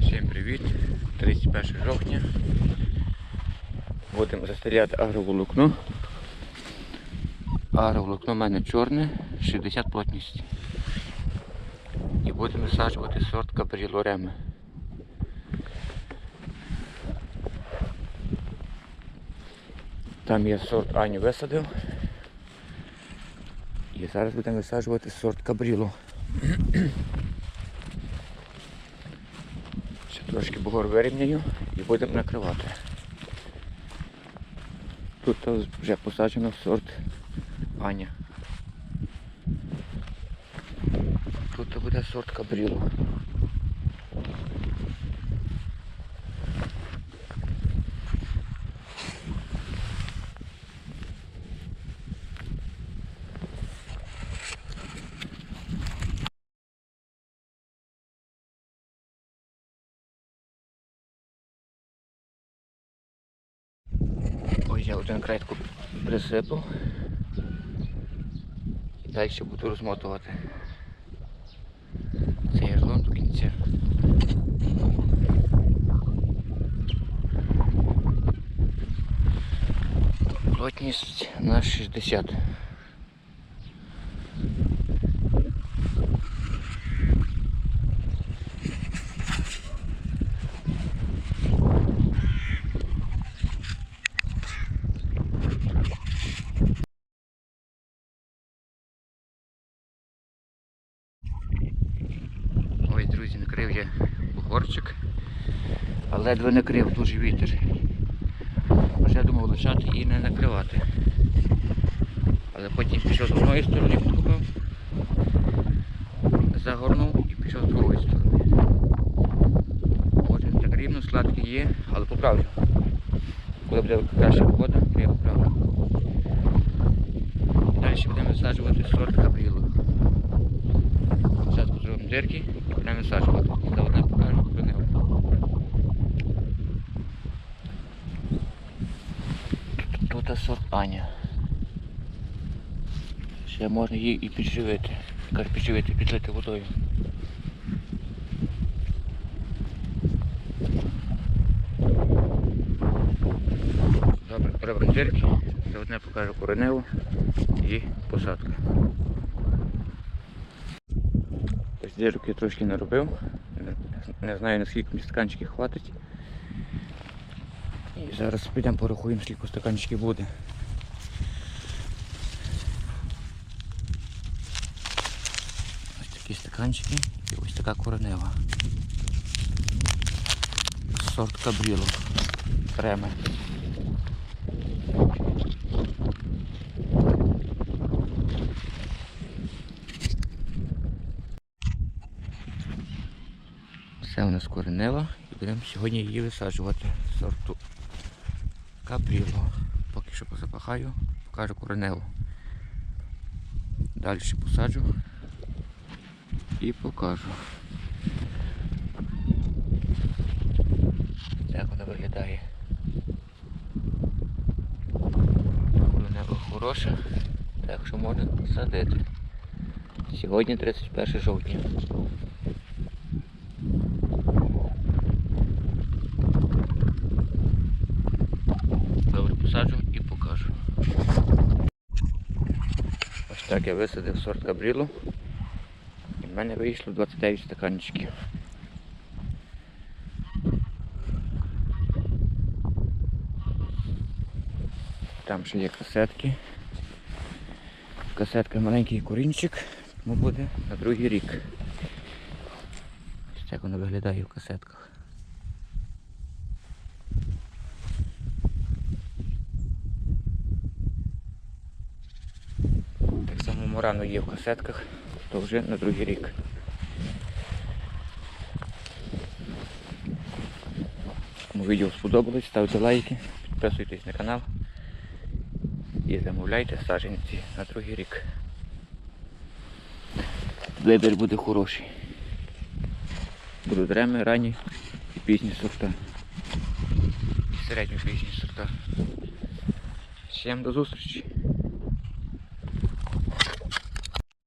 Всім привіт! 31 жовтня. Будемо застріляти агроволокно. Агроволокно в мене чорне, 60 плотність. І будемо висаджувати сорт Капріло Реми. Там я сорт Аню висадив. І зараз будемо висаджувати сорт Кабріло. Ще трошки бугор вирівняю і будемо накривати. Тут вже посаджено сорт Аня. Тут буде сорт Кабріло. Ось я один крайку присипав. І далі буду розмотувати. Цей рулон до кінця. Плотність на 60. Ось, друзі, накрив я бугорчик, але ледве накрив, дуже вітер. Вже думав лишати і не накривати. Але потім пішов з одної сторони, підкупив, загорнув і пішов з другої сторони. Може так рівно, складки є, але поправлю. Коли буде краща погода, я поправлю. Далі будемо висаджувати сорт капрілу. Дирки і будемо висаджувати. Заодно покажу про. Тут, сорт Аня. Ще можна її і підживити. Кажу, підживити, підлити водою. Добре, робимо дирки, заодно покажу кореневу і посадку. Дірок я трошки. Не- Не знаю наскільки мені стаканчиків хватить. І зараз підемо порахуємо, скільки стаканчиків буде. Ось такі стаканчики і ось така коренева. Сорт кабріло. Реми. Це у нас коренева і будемо сьогодні її висаджувати сорту капріло. Поки що позапахаю, покажу кореневу. Далі посаджу і покажу. Як вона виглядає. Коренева хороша, так що можна садити. Сьогодні 31 жовтня. Добре, посаджу і покажу. Ось так я висадив сорт кабрілу. І в мене вийшло 29 стаканчиків. Там ще є касетки. Касетка маленький корінчик, тому буде на другий рік. Ось так воно виглядає в касетках. Мурано є в касетках, то вже на другий рік. Кому відео сподобалось, ставте лайки, підписуйтесь на канал і замовляйте саджанці на другий рік. Вибір буде хороший. Будуть реми, ранні і пізні сорта. І середньо пізні сорта. Всім до зустрічі!